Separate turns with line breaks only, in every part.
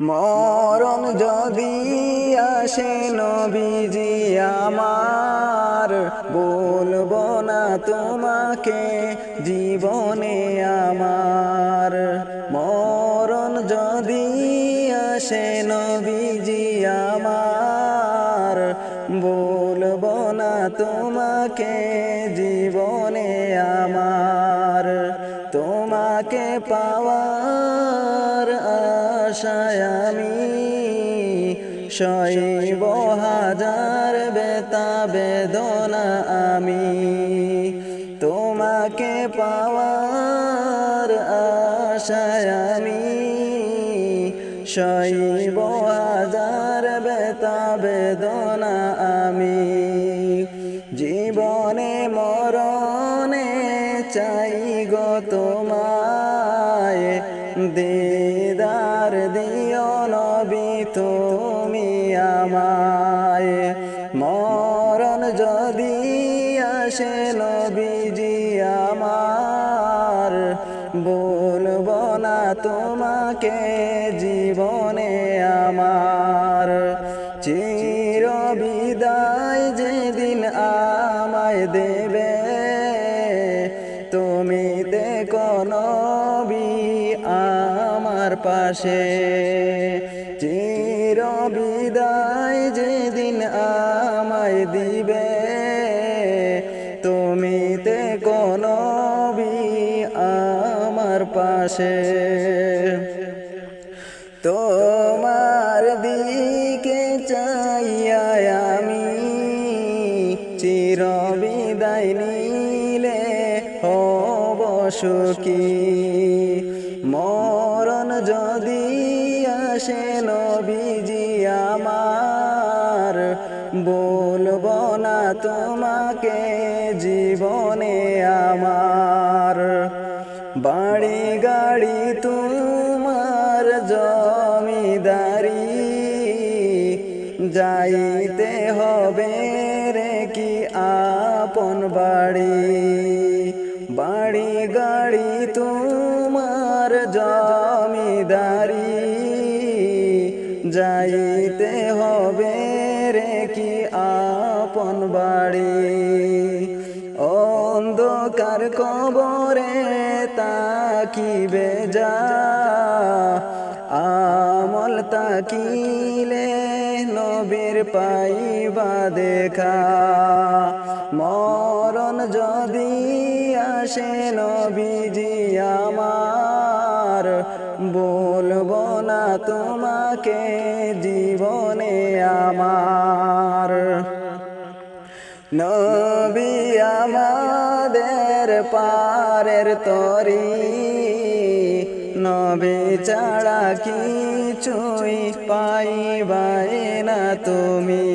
মরণ যদি আসে নবীজি আমার, বলব না তোমাকে জীবনে আমার। মরণ যদি আসে নবীজি আমার, বলব না তোমাকে জীবনে আমার। তোমাকে পাওয়ার আশায় আমি শৈব হাজার বেতা বেদনা আমি। তোমাকে পাওয়ার আশায় আমি শৈব হাজার বেতা বেদনা আমি। জীবনে মরণে চাই গো তোমায় দিদার যদি আসে নবীজি আমার, বলব না তোমাকে জীবনে আমার। চির বিদায় যেদিন আমায় দেবে, তুমি দেখো নবী আমার পাশে। চির বিদায় যেদিন আমায় দিবে। তুমি দেখো নবী আমার পাশে। তোমার দিকে চাইয়া আমি চির বিদায় নিলে হব সুখী। মরণ যদি আসে নবীজি আমার তোমাকে জীবনে আমার। বাড়ি গাড়ি তোমার জমিদারি। যাইতে হবে রে কি আপন বাড়ি। বাড়ি গাড়ি তোমার জমিদারি। যাইতে হবে কবরে তাকিবে যা, আমল তাকিলে নবীর পাইবা দেখা। মরণ যদি আসে নবীজি আমার, বলব না তোমাকে জীবনে আমার। নবী আমাদের পারের তরি। নবী ছাড়া কিছুই পাইবাই না তুমি।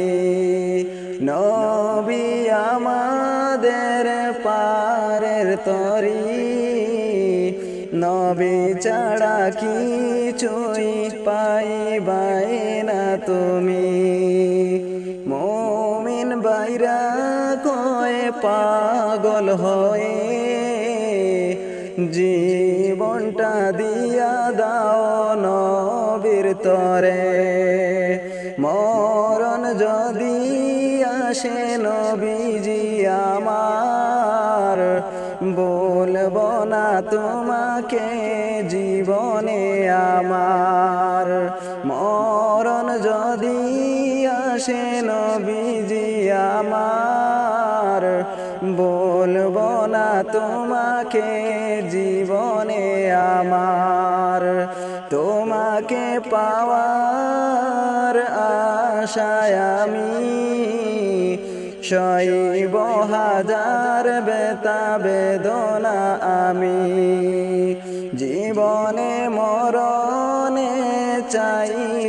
নবী আমাদের পারের তরি। নবী ছাড়া কিছুই পাইবাই না তুমি। কয়ে পাগল হয়ে জীবনটা দিয়া দাও নবীর তরে। মরণ যদি আসে নবীজি আমার, বলব না তোমাকে জীবনে আমার। মরণ যদি আসে নবীজি আমার। বলব না তোমাকে জীবনে আমার। তোমাকে পাওয়ার আশায় আমি শৈব হাজার বেতা বেদনা আমি। জীবনে মরণে চাই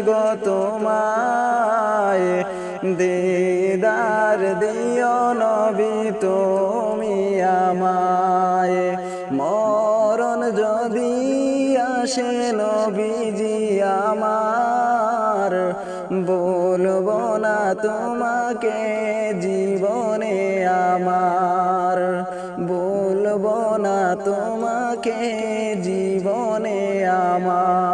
দিদার দিও নবী, তুমি আমায়। মরণ যদি আসে নবীজি আমার, বলব না তোমাকে জীবনে আমার। বলব না তোমাকে জীবনে আমার।